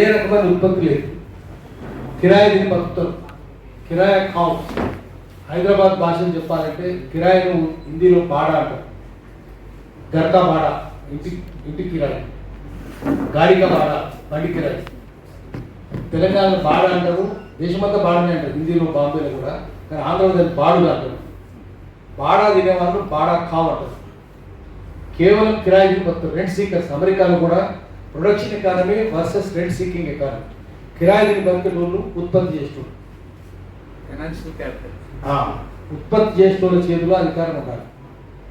ఏ రకమైన ఉత్పత్తి లేదు. కిరాయి దీన్ని బతుకుతారు కిరాయి ఖావ్ హైదరాబాద్ భాషను చెప్పాలంటే కిరాయిను హిందీలో బాడా అంటారు. గర్కా బాడా ఇంటి ఇంటి కిరాయి. గాడిక బాడా బండి కిరాయి. తెలంగాణలో బాడ అంటారు దేశమంతా బాడనే అంటారు. హిందీలో బాంబేలో కూడా కానీ ఆంధ్రలో దాన్ని బాడుగా అంటారు. బాడా తినేవాళ్ళు బాడా కావు అంటారు. కేవలం కిరాయి బతుకుతారు రెంట్ సీకర్స్ అమెరికాలో కూడా production economy versus rent seeking economy. కిరాయి తిని బతికే వాళ్ళు ఉత్పత్తి చేస్తున్నారు. ఫైనాన్షియల్ క్యాపిటల్ ఆ, ఉత్పత్తి చేసిన చేతిలో అధికారం ఉండాలి.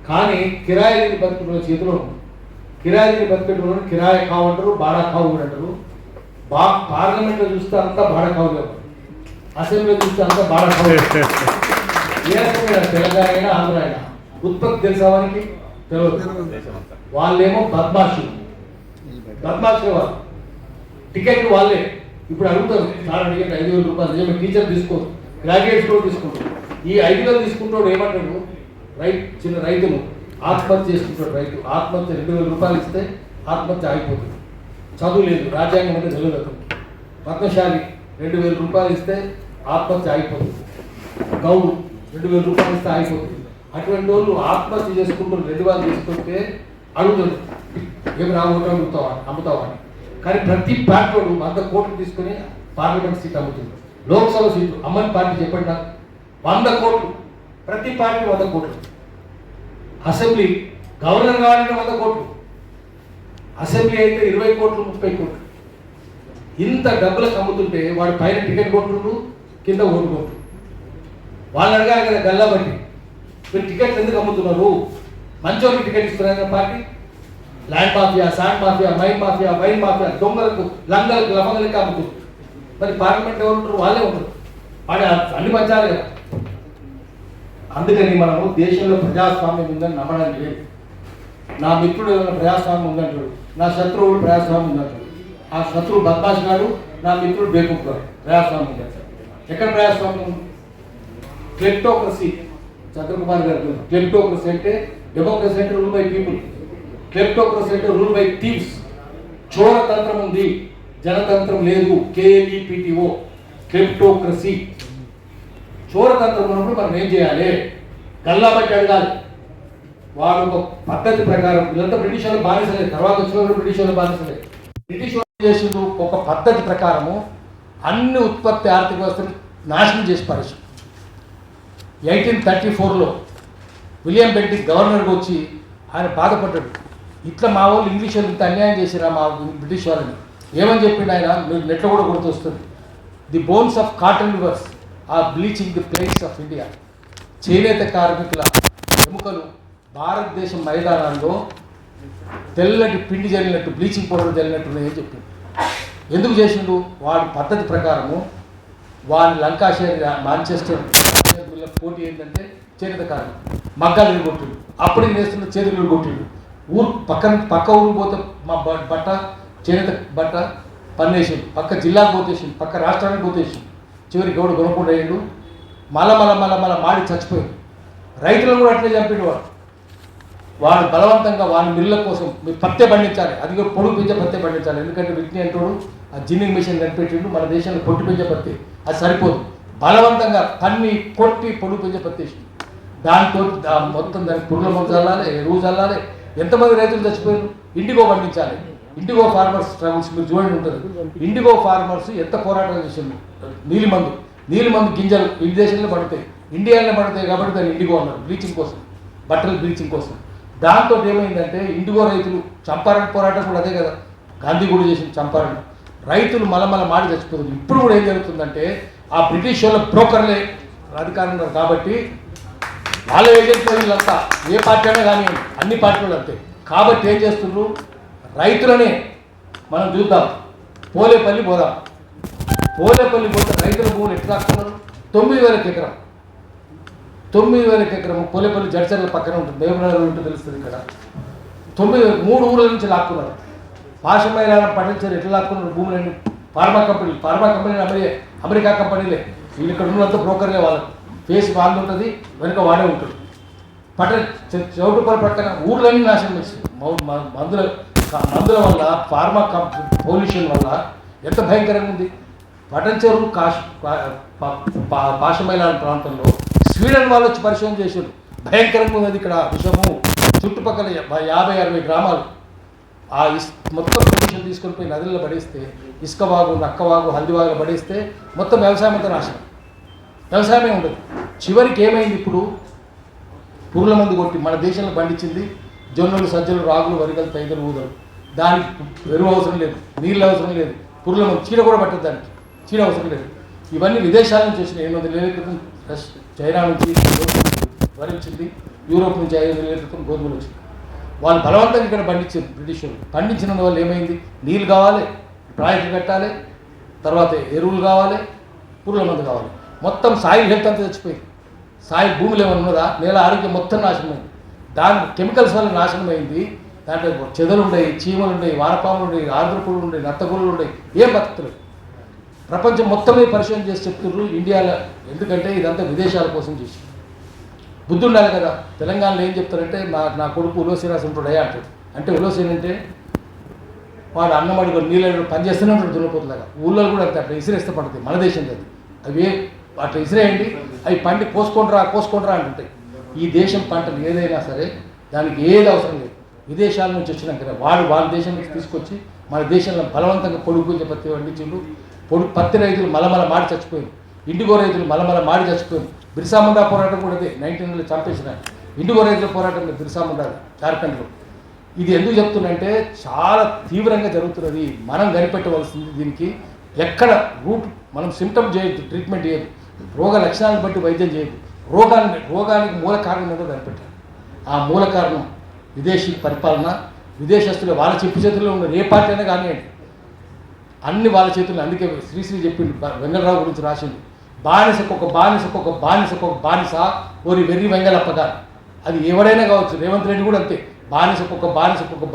కానీ కిరాయిని బతుకున్న చేతిలో ఉంది కిరాయిని బతికేటోళ్ళని కిరాయి కావంటారు బాడా కావు అంటారు. బా పార్లమెంట్లో చూస్తే అంతా బాడా కావు లేవు. అసెంబ్లీలో చూస్తే అంతా బాడా కావు ఏ రకమైన తెలంగాణ అయినా ఆంధ్ర అయినా. ఉత్పత్తి తెలుసా వారికి తెలియదు వాళ్ళేమో బద్మాషులు. పద్మాశ్రమ టికెట్ వాళ్ళే. ఇప్పుడు అడుగుతారు సార్ టికెట్ ఐదు వేల రూపాయలు నిజమే టీచర్ తీసుకో గ్రాడ్యుయేట్స్ కూడా తీసుకుంటారు ఈ ఐదు వేలు తీసుకుంటాడు ఏమంటాడు? రైతు చిన్న రైతులు ఆత్మహత్య చేసుకుంటాడు రైతు. ఆత్మహత్య రెండు వేల రూపాయలు ఇస్తే ఆత్మహత్య ఆగిపోతుంది. చదువు లేదు రాజ్యాంగం అంటే తెలియదు పద్మశాలి రెండు వేల రూపాయలు ఇస్తే ఆత్మహత్య ఆగిపోతుంది. గౌడు రెండు వేల రూపాయలు ఇస్తే ఆగిపోతుంది. అటువంటి వాళ్ళు ఆత్మహత్య చేసుకుంటూ రెండు వేలు తీసుకుంటే అడుగుతుంది ఏమి రాకుండా అమ్ముతావా? అమ్ముతావని కానీ ప్రతి పార్టీలో వంద కోట్లు తీసుకొని పార్లమెంట్ సీట్ అమ్ముతుంది లోక్సభ సీటు. అమ్మని పార్టీ చెప్పండి నాకు. వంద కోట్లు. ప్రతి పార్టీ వంద కోట్లు. అసెంబ్లీ. గవర్నర్ కావాలంటే వంద కోట్లు. అసెంబ్లీ అయితే ఇరవై కోట్లు ముప్పై కోట్లు. ఇంత డబ్బులకు అమ్ముతుంటే వాడు పైన టికెట్ కొట్టుడు కింద ఓటు కొట్టు వాళ్ళు అడగాలి కదా గల్లా బట్టి మీరు టికెట్లు ఎందుకు అమ్ముతున్నారు? మంచోళ్ళకి టికెట్ ఇస్తున్నారు party? Land mafia sand mafia mine mafia wine mafia దొంగలకు లంగలకు లఫంగలకి అమ్ముతుంది మరి పార్లమెంట్ ఎవరు ఉంటారు? వాళ్ళే ఉంటారు. వాడి అన్ని పంచాలి కదా. అందుకని మనము దేశంలో ప్రజాస్వామ్యం ఉందని నమ్మడానికి లేదు. నా మిత్రుడు ఏమైనా ప్రజాస్వామ్యం ఉందంటాడు నా శత్రువుడు ప్రజాస్వామ్యం ఉందంటాడు ఆ శత్రువు బద్మాష్ గారు నా మిత్రుడు బేకుప్ గారు ప్రజాస్వామ్యం ఉందంటాడు ఎక్కడ ప్రజాస్వామ్యం ఉంది? క్లెప్టోక్రసీ. చంద్రకుమార్ గారు క్లెప్టోక్రసీ అంటే డెమోక్రసీ అంటే రూల్ బై పీపుల్ క్లెప్టోక్రసీ అంటే రూల్ బై థీవ్స్ చోరతంత్రం ఉంది జనతంత్రం లేదు కేఎల్ఈపిటిఓ క్లెప్టోక్రసీ చోరతంత్రం ఉన్నప్పుడు మనం ఏం చేయాలి? గల్లాబట్టి అడగాలి. వాడు ఒక పద్ధతి ప్రకారం వీళ్ళంతా బ్రిటిష్ వాళ్ళు బానిసలే తర్వాత వచ్చిన వాళ్ళు బ్రిటిష్ వాళ్ళు బానిసలే. బ్రిటిష్ వాళ్ళు చేసిన ఒక పద్ధతి ప్రకారము అన్ని ఉత్పత్తి ఆర్థిక వ్యవస్థను నాశనం చేసి పారేసి ఎయిటీన్ థర్టీ ఫోర్లో విలియం బెంటిక్ గవర్నర్గా వచ్చి ఆయన బాధపడ్డాడు. ఇట్లా మా వాళ్ళు ఇంగ్లీష్ వాళ్ళు ఇంత అన్యాయం చేసిరా మా బ్రిటిష్ వాళ్ళని? ఏమని చెప్పిండు ఆయన? మీరు నెట్లో కూడా గుర్తొస్తుంది. The bones of cotton weavers are bleaching the plains of India చేనేత కార్మికుల ఎముకలు భారతదేశం మైదానాల్లో తెల్లటి పిండి జరిగినట్టు బ్లీచింగ్ పౌడర్ జల్లినట్టు ఉన్నాయని చెప్పిండు. ఎందుకు చేసిండు? వాడి పద్ధతి ప్రకారము వాడి లంకాషేర్ మాంచెస్టర్ పోటీ ఏంటంటే చేనేత కార్మికులు. మగ్గాలు కొట్టిండు అప్పుడు నేస్తున్న చేస్తున్న చేతులు కొట్టిండు ఊరు పక్కన పక్క ఊరు పోతే మా బ- బట్ట చేనేత బట్ట పన్నేసిండు. పక్క జిల్లాకు పోతేసిండు. పక్క రాష్ట్రానికి పోతేసిండు. చివరికి గౌడు కొనుక్కుండా అయ్యాడు. మల మల మల మల మాడి చచ్చిపోయింది రైతులను కూడా అట్లే చంపాడు వాడు. వాడు బలవంతంగా వాడి మిల్ల కోసం మీరు పత్తే పండించాలి. అది కూడా పొడుగు పెంచే పత్తే పండించాలి. ఎందుకంటే విజ్ఞ అంటాడు ఆ జిన్నింగ్ మిషన్ కనిపెట్టిండు. మన దేశంలో పొట్టు పెంచే పత్తి. అది సరిపోదు. బలవంతంగా పన్ని కొట్టి పొడుగు పెంచే పత్తి దాంతో దా- మొత్తం దానికి పురుగుల మందు చల్లాలి ఎరువు చల్లాలి. ఎంతమంది రైతులు చచ్చిపోయారు? ఇండిగో పండించాలి. ఇండిగో ఫార్మర్స్ ట్రబుల్స్ మీరు చూడండి ఉంటుంది. ఇండిగో ఫార్మర్స్ ఎంత పోరాటం చేసిండు నీలిమందు. నీలిమందు గింజలు ఈ దేశంలో పడతాయి. ఇండియాలో పడతాయి కాబట్టి దాన్ని ఇండిగో అన్నారు. బ్లీచింగ్ కోసం. బట్టలు బ్లీచింగ్ కోసం. దాంతో ఏమైందంటే ఇండిగో రైతులు చంపారణ పోరాటం కూడా అదే కదా. గాంధీ కూడా చేసిన చంపారణ రైతులు మలమల మాడి చచ్చిపోతుంది ఇప్పుడు కూడా ఏం జరుగుతుందంటే ఆ బ్రిటిష్ వాళ్ళ బ్రోకర్లే అధికారం కాబట్టి వాళ్ళ ఏజెంట్లు వీళ్ళంతా ఏ పార్టీ అయినా కానీ అన్ని పార్టీలు అంతే. కాబట్టి ఏం చేస్తున్నారు రైతులనే మనం చూద్దాం. పోలేపల్లి పోదాం. పోలేపల్లి పోతే రైతుల భూములు ఎట్లా రాస్తున్నారు తొమ్మిది వేల ఎకరం. తొమ్మిది వేల ఎకరం పోలేపల్లి జడ్చర్ల పక్కన ఉంటుంది. దేవనగర్ ఉంటుంది తెలుస్తుంది ఇక్కడ. తొమ్మిది మూడు ఊర్ల నుంచి లాక్కున్నారు. పాషమైలాన పట్టించారు ఎట్లా లాక్కున్నారు భూములన్నీ? ఫార్మా కంపెనీలు ఫార్మా కంపెనీలు అమెరి అమెరికా కంపెనీలే. వీళ్ళు ఇక్కడ ఉన్నంత బ్రోకర్లే వాళ్ళకు. ఫేస్ వాళ్ళు ఉంటుంది వెనుక వాడే ఉంటుంది పట్ట చౌటుపల్లి పట్టక ఊర్లన్నీ నాశనం చేస్తుంది మందుల మందుల వల్ల ఫార్మా కంప్ పొల్యూషన్ వల్ల ఎంత భయంకరంగా ఉంది. పటన్ చెరువు పా- పా- పాషమైలాంటి ప్రాంతంలో స్వీడన్ వాళ్ళు వచ్చి పరిశోధన చేశారు భయంకరంగా ఉన్నది ఇక్కడ విషము. చుట్టుపక్కల యాభై అరవై గ్రామాలు. ఆ ఇస్ మొత్తం పొల్యూషన్ తీసుకొని పోయి నదుల్లో పడేస్తే ఇసుక వాగు నక్కవాగు హల్దివాగు పడేస్తే మొత్తం వ్యవసాయం అంతా నాశనం. వ్యవసాయమే ఉండదు. చివరికి ఏమైంది ఇప్పుడు? పురుగుల మందు కొట్టి మన దేశంలో పండించింది జొన్నలు సజ్జలు రాగులు వరిగలు తైదలు ఊదలు. దానికి ఎరువు అవసరం లేదు నీళ్ళు అవసరం లేదు పురుగుల మందు చీడ కూడా పట్టదు దానికి. చీడ అవసరం లేదు. ఇవన్నీ విదేశాల నుంచి వచ్చినాయి. ఎనిమిది వందల ఏళ్ళ క్రితం చైనా నుంచి వరి వచ్చింది యూరోప్ నుంచి ఐదు వందల ఏళ్ళ క్రితం గోధుమలు వచ్చింది వాళ్ళు బలవంతంగా ఇక్కడ పండించారు బ్రిటిష్ వాళ్ళు. పండించిన వల్ల ఏమైంది? నీళ్ళు కావాలి ప్రాజెక్టులు కట్టాలి తర్వాత ఎరువులు కావాలి పురుగుల మందు కావాలి. మొత్తం సాయిల్ హెల్త్ అంతా చచ్చిపోయింది సాయిల్ భూమిలో ఏమైనా ఉన్నదా? నేల ఆరోగ్యం మొత్తం నాశనమైంది. దాని కెమికల్స్ వల్ల నాశనమైంది. దాంట్లో చెదలు ఉన్నాయి చీమలు ఉన్నాయి వానపాములు ఉన్నాయి ఆంధ్రపులు ఉన్నాయి నత్తగులు ఉన్నాయి ఏం బతుకుతలేదు ప్రపంచం మొత్తమే పరిశోధన చేసి చెప్తున్నారు ఇండియాలో. ఎందుకంటే ఇదంతా విదేశాల కోసం చేసి బుద్ధి ఉండాలి కదా. తెలంగాణలో ఏం చెప్తారంటే నా నా కొడుకు ఉలోసిరాసి ఉంటాడు అయ్యా అంటాడు. అంటే ఉలోసీన్ అంటే వాడు అన్నం అడుగు నీళ్ళు పనిచేస్తూనే ఉంటాడు దున్నపోతులాగా. ఊళ్ళో కూడా అంతే అట్లా ఇసిరేస్తే పడుతుంది మన దేశం అది. అవి అట్లా ఇసిరేయండి అవి పండి కోసుకుంటరా కోసుకుంటారా అంటుంటాయి. ఈ దేశం పంటలు ఏదైనా సరే దానికి ఏది అవసరం లేదు. విదేశాల నుంచి వచ్చినాక వాళ్ళు వాళ్ళ దేశం నుంచి తీసుకొచ్చి మన దేశంలో బలవంతంగా పొడుగు పత్తి పండించిండు పొడు పత్తి రైతులు మలమల మాడి చచ్చిపోయింది ఇండిగో రైతులు మలమల మాడి చచ్చిపోయింది బిర్సాముండా పోరాటం కూడా అదే నైన్టీన్లో చంపేసిన ఇండిగో రైతుల పోరాటం బిర్సాముండా జార్ఖండ్లో. ఇది ఎందుకు చెప్తున్నంటే చాలా తీవ్రంగా జరుగుతున్నది. మనం కనిపెట్టవలసింది దీనికి ఎక్కడ రూట్ మనం సిమ్టమ్ చేయొద్దు ట్రీట్మెంట్ చేయొద్దు. రోగ లక్షణాలను బట్టి వైద్యం చేయదు. రోగాన్ని రోగానికి మూల కారణం ఏదో కనిపెట్టాలి ఆ మూల కారణం విదేశీ పరిపాలన విదేశస్తులు వాళ్ళ చెప్పు చేతుల్లో ఉన్న ఏ పార్టీ అయినా కానివ్వండి. అన్ని వాళ్ళ చేతుల్లో అందుకే శ్రీశ్రీ చెప్పిండు వెంగళరావు గురించి రాసింది బానిసకొక ఒక బానిసకొక ఒక ఒక బానిస ఓరి వెర్రి వెంగళప్ప గారు. అది ఎవడైనా కావచ్చు రేవంత్ రెడ్డి కూడా అంతే. బానిసకొక ఒక బానిసకు ఒక ఒక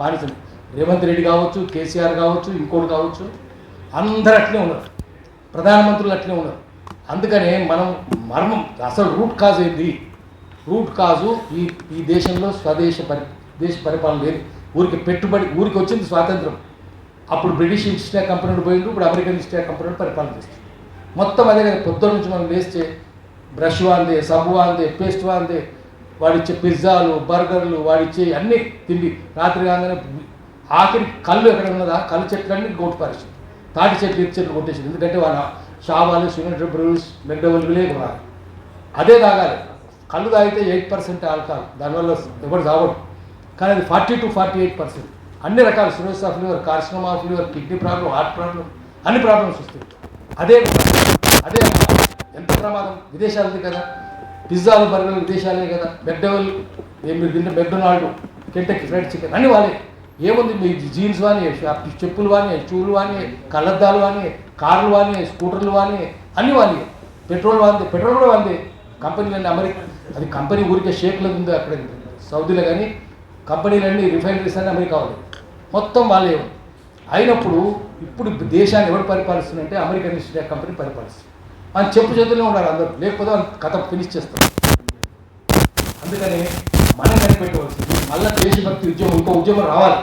బానిస. రేవంత్ రెడ్డి కావచ్చు కేసీఆర్ కావచ్చు ఇంకోటి కావచ్చు. అందరూ అట్లే ఉన్నారు. ప్రధానమంత్రులు అట్లే ఉన్నారు. అందుకనే మనం మర్మం అసలు రూట్ కాజ్ ఏంది? రూట్ కాజు ఈ ఈ దేశంలో స్వదేశ పరి దేశ పరిపాలన లేదు. ఊరికి పెట్టుబడి ఊరికి వచ్చింది స్వాతంత్రం. అప్పుడు బ్రిటిష్ ఈస్ట్ ఇండియా కంపెనీ పోయిండు ఇప్పుడు అమెరికన్ ఈస్ట్ ఇండియా కంపెనీ పరిపాలన చేస్తుంది మొత్తం అదే కదా పొద్దున్న నుంచి మనం వేస్తే బ్రష్ వాందే సబ్బు వాందే పేస్ట్ వాందే వాడిచ్చే పిజ్జాలు బర్గర్లు వాడిచ్చే అన్ని తిండి. రాత్రి కాగానే ఆఖరి కళ్ళు ఎక్కడ ఉన్నదా? కళ్ళు చెట్లన్నీ గోటు పారేసింది. తాటి చెట్లు ఇరు చెట్లు కొట్టేసింది. ఎందుకంటే వాళ్ళ షాబాలు సిమెంట్ బ్రూస్ మెగ్డవల్ లేవు రాదు అదే తాగాలి కళ్ళు తాగితే ఎయిట్ పర్సెంట్ ఆల్కహాల్. దానివల్ల ఎవరు తాగడు కానీ అది forty two forty eight percent. అన్ని రకాల cirrhosis of liver carcinoma of liver kidney problem heart problem అన్ని ప్రాబ్లమ్స్ వస్తాయి. అదే అదే ఎంత ప్రమాదం? విదేశాలది కదా. పిజ్జాలు బర్గర్లు విదేశాలే కదా. మెక్డవల్ మీరు తింటే మెక్డొనాల్డ్ కెంటక్ ఫ్రైడ్ చికెన్ అన్ని వాళ్ళే. ఏముంది మీ జీన్స్ కానీ చెప్పులు కానీ షూలు కానీ కళ్ళద్దాలు కానీ కార్లు కానీ స్కూటర్లు కానీ అన్నీ వాని. పెట్రోల్ వాంది పెట్రోల్ కూడా వాంది. కంపెనీలన్నీ అమెరికా అది కంపెనీ ఊరికే షేక్లో ఉంది అక్కడ. సౌదీలో కానీ కంపెనీలన్నీ రిఫైనరీస్ అన్నీ అమెరికా వాళ్ళు. మొత్తం వాళ్ళే అయినప్పుడు ఇప్పుడు దేశాన్ని ఎవరు పరిపాలిస్తుందంటే అమెరికన్ ఇన్స్టిట్యూట్ కంపెనీ పరిపాలిస్తుంది. మనం చెప్పు చేతుల్లో ఉన్నారు అందరూ. లేకపోతే కథ ఫినిష్ చేస్తారు. అందుకని మనం కనిపెట్టవలసింది మళ్ళా దేశభక్తి ఉద్యమం ఇంకో ఉద్యమం రావాలి.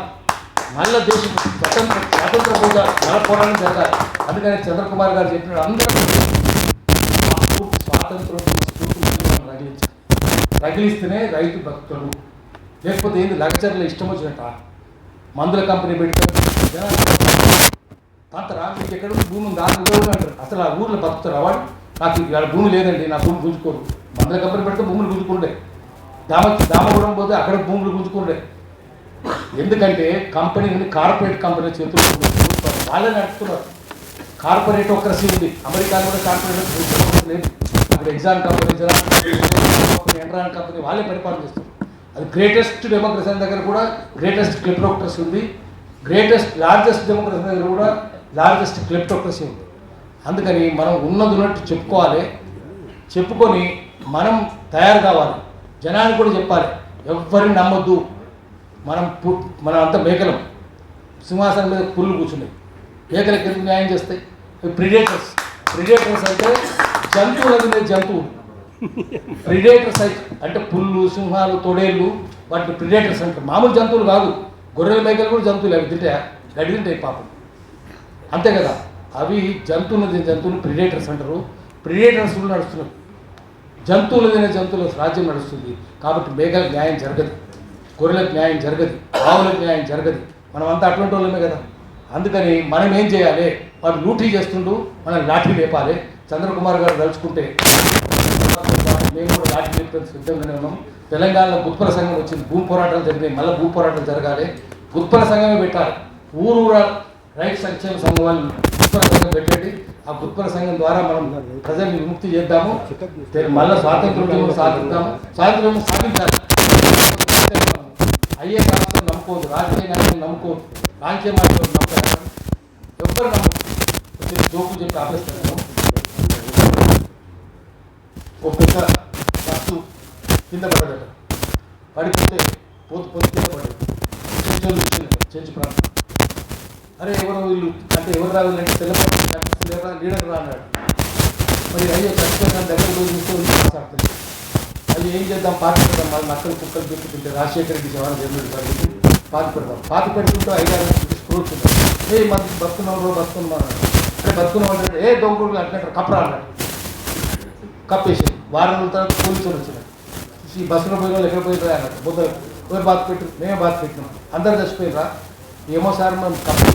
మళ్ళా దేశ స్వతంత్ర స్వాతంత్ర పోరా మన పోరాటం జరగాలి అందుకని చంద్రకుమార్ గారు చెప్పిన అందరూ స్వాతంత్రం స్ఫూర్తి ఉద్యమం రగిలించాలి రగిలిస్తేనే రైతు భక్తులు. లేకపోతే ఏంది లగ్జర్లో ఇష్టం వచ్చినట్ట? మందుల కంపెనీ పెట్టారు జనాలు తాతరా మీకు ఎక్కడ ఉంది? భూమి అంటారు. అసలు ఆ ఊర్లో బతుకుతారు వాడు? నాకు ఇక్కడ భూమి లేదండి నా భూమి గుంజుకోరు మందుల కంపెనీ పెడితే భూములు గుంజుకుండే దామ దామగూడెం పోతే అక్కడ భూములు గుంజుకుండే ఎందుకంటే కంపెనీ ఉంది కార్పొరేట్ కంపెనీ చేతుల్లో వాళ్ళే నడుపుతున్నారు. కార్పొరేట్ ఒక్కరసి ఉంది. అమెరికాలో కూడా కార్పొరేట్ లేదు. అక్కడ Exxon company company Enron company వాళ్ళే పరిపాలన చేస్తారు అది గ్రేటెస్ట్ డెమోక్రసీ దగ్గర కూడా గ్రేటెస్ట్ క్లిప్టోక్రసీ ఉంది. గ్రేటెస్ట్ లార్జెస్ట్ డెమోక్రసీ దగ్గర కూడా లార్జెస్ట్ క్లిప్టోక్రసీ ఉంది. అందుకని మనం ఉన్నది ఉన్నట్టు చెప్పుకోవాలి. చెప్పుకొని మనం తయారు కావాలి. జనానికి కూడా చెప్పాలి. ఎవరిని నమ్మొద్దు. మనం పు మనం అంతా మేకలం. సింహాసనం మీద పుల్లు కూర్చున్నాయి. మేకలకి ఎందుకు న్యాయం చేస్తాయి? ప్రిడేటర్స్ ప్రిడేటర్స్ అంటే జంతువుల మీద జంతువులు. ప్రిడేటర్స్ అయితే అంటే పుల్లు సింహాలు తొడేళ్ళు వాటిని ప్రిడేటర్స్ అంటారు. మామూలు జంతువులు కాదు. గొర్రెల మేకలు కూడా జంతువులు. అవి తింటే గడి తింటాయి పాపం. అంతే కదా. అవి జంతువులు జంతువులు ప్రిడేటర్స్ అంటారు. ప్రిడేటర్స్ కూడా నడుస్తున్నారు. జంతువులు తినే జంతువుల రాజ్యం నడుస్తుంది. కాబట్టి మేకలకు న్యాయం జరగదు. గొర్రెలకు న్యాయం జరగదు. ఆవులకు న్యాయం జరగదు. మనం అంతా అటువంటి వాళ్ళమే కదా. అందుకని మనం ఏం చేయాలి? వాడు లూటీ చేస్తుండు మనం లాఠీ లేపాలి. చంద్రకుమార్ గారు తలుచుకుంటే మేము కూడా లాఠీ లేపడానికి సిద్ధంగానే ఉన్నాం. తెలంగాణలో గుత్పల సంఘం వచ్చింది. భూ పోరాటాలు జరిగినాయి. మళ్ళీ భూ పోరాటాలు జరగాలి. గుత్పల సంఘమే పెట్టాలి. ఊరూర రైతు సంక్షేమ సంఘం వాళ్ళు గుత్పల సంఘం పెట్టండి. ఆ గుత్పల సంఘం ద్వారా మనం ప్రజల్ని విముక్తి చేద్దాము. మళ్ళా స్వాతంత్ర సాధిద్దాము స్వాతంత్రం సాధించాలి. అయ్యే కాలంలో నమ్ముకోవద్దు. రాజకీయ నాయకులు నమ్ముకోవద్దు. రాజకీయ నాయకులు నమ్ముతారు ఎవ్వరు నమ్మకం జోకు చెప్పి ఆపేస్తాను ఒక పెద్ద వస్తు కింద పడదట. పడిపోతే పోతు పోతు కింద పడదు. చర్చలు చర్చి ప్రాంతం. అరే ఎవరో వీళ్ళు? అంటే ఎవరు రావాలంటే తెల్లవారు లీడర్ రా అన్నాడు. మరి అయ్యో ఖచ్చితంగా దగ్గర పోయి చూస్తూ మాట్లాడుతుంది అయ్యో ఏం చేద్దాం? పాతి పెడదాం. మళ్ళీ నక్కలు కుక్కలు చెప్పుకుంటే రాజశేఖర రెడ్డి జవాన్ జన్ముడు గారు పాతి పెడదాం. పాతి పెట్టుకుంటూ ఐదారు స్క్రూస్ ఏ మన బతుకున్నావు బతుకున్నాం అంటే బతుకున్నావు అంటే ఏ దొంగలు అంటున్నారు కప్పరా అన్నాడు. కప్పేసి వారం రోజుల తర్వాత పోలీసులు వచ్చినారు. ఈ బస్సులో పోయిన వాళ్ళు ఎక్కడ పోయినా అన్నారు బుద్ధ ఎవరు బాధ పెట్టు మేమే బాధ పెట్టినాం. అందరు చచ్చిపోయినరా ఏమో సార్ మనం కప్పు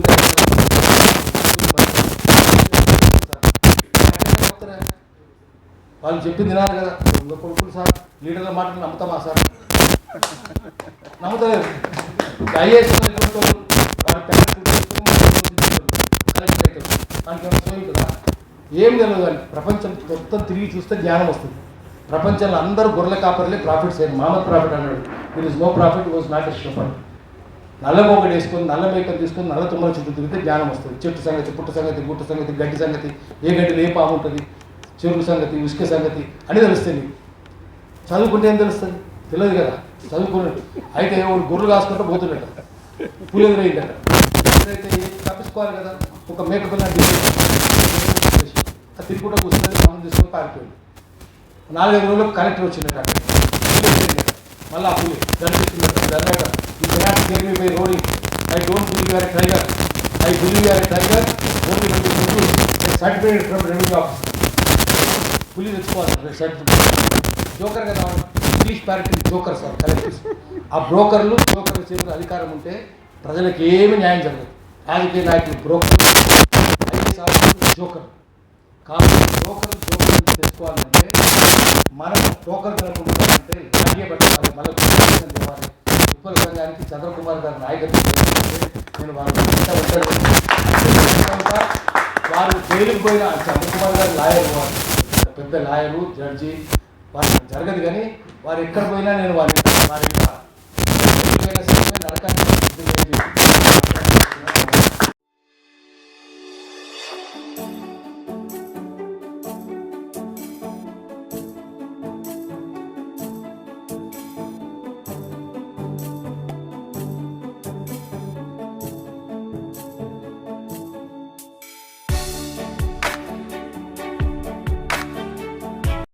వాళ్ళు చెప్పింది తినాలి కదా. దొంగ కొడుకులు సార్ లీడర్ల మాటలు నమ్ముతామా సార్? నమ్ముతలేదు ఐఏఎస్ ఏం తెలియదు అని ప్రపంచం మొత్తం తిరిగి చూస్తే జ్ఞానం వస్తుంది. ప్రపంచంలో అందరూ గొర్రెల కాపర్లే ప్రాఫిట్స్ అయ్యారు. మామూలు ప్రాఫిట్ అన్నాడు. It is no profit was not a నల్ల మొగడు వేసుకొని నల్ల మేకలు తీసుకొని నల్ల తుమ్మల చుట్టూ తిరిగితే జ్ఞానం వస్తుంది. చెట్టు సంగతి పుట్ట సంగతి గుట్ట సంగతి గడ్డి సంగతి ఏ గడ్డిలో ఏ పాము ఉంటుంది చెరువు సంగతి ఉసుక సంగతి అని తెలుస్తుంది. చదువుకుంటే ఏం తెలుస్తుంది? తెలియదు కదా. చదువుకున్నట్టు అయితే వాడు గొర్రెలు కాసుకుంటూ పోతున్నట్టు పులి ఎదురైందట ఎదురైతే తప్పించుకోవాలి కదా ఒక మేక పిల్ల అది తిరుగుకుంటూ కూర్చొని మనం తీసుకొని పారిపోయింది నాలుగైదు రోజులకు కలెక్టర్ వచ్చిందట. అక్కడ. మళ్ళీ ఆ పులి దర్శించిందట దర్శక ఈ cannot game me by roaring I don't believe you are tiger. I believe you are tiger. Only certificate from revenue office. పులి తెచ్చుకోవాలి సర్టిఫికేట్ జోకర్ కదా English parity joker sir collectors. ఆ బ్రోకర్లు బ్రోకర్ల చేతులు అధికారం ఉంటే ప్రజలకు ఏమి న్యాయం జరగదు. రాజకీయ నాయకులు బ్రోకర్లు ఐఏఎస్ ఆఫీసర్లు జోకర్. కాబట్టి బ్రోకర్లు జోకర్లు తెచ్చుకోవాలంటే మనం టోకర్ కనుకుంటామంటే లాగే మళ్ళీ ఉద్యోగం ఇవ్వాలి ఉప్పల సంఘానికి చంద్రకుమార్ గారి నాయకత్వం నేను వాళ్ళ వారు జైలుకు పోయిన చంద్రకుమార్ గారు లాయర్ వారు పెద్ద లాయరు జడ్జి వారు జరగదు కానీ వారు ఎక్కడ పోయినా నేను వారి వారి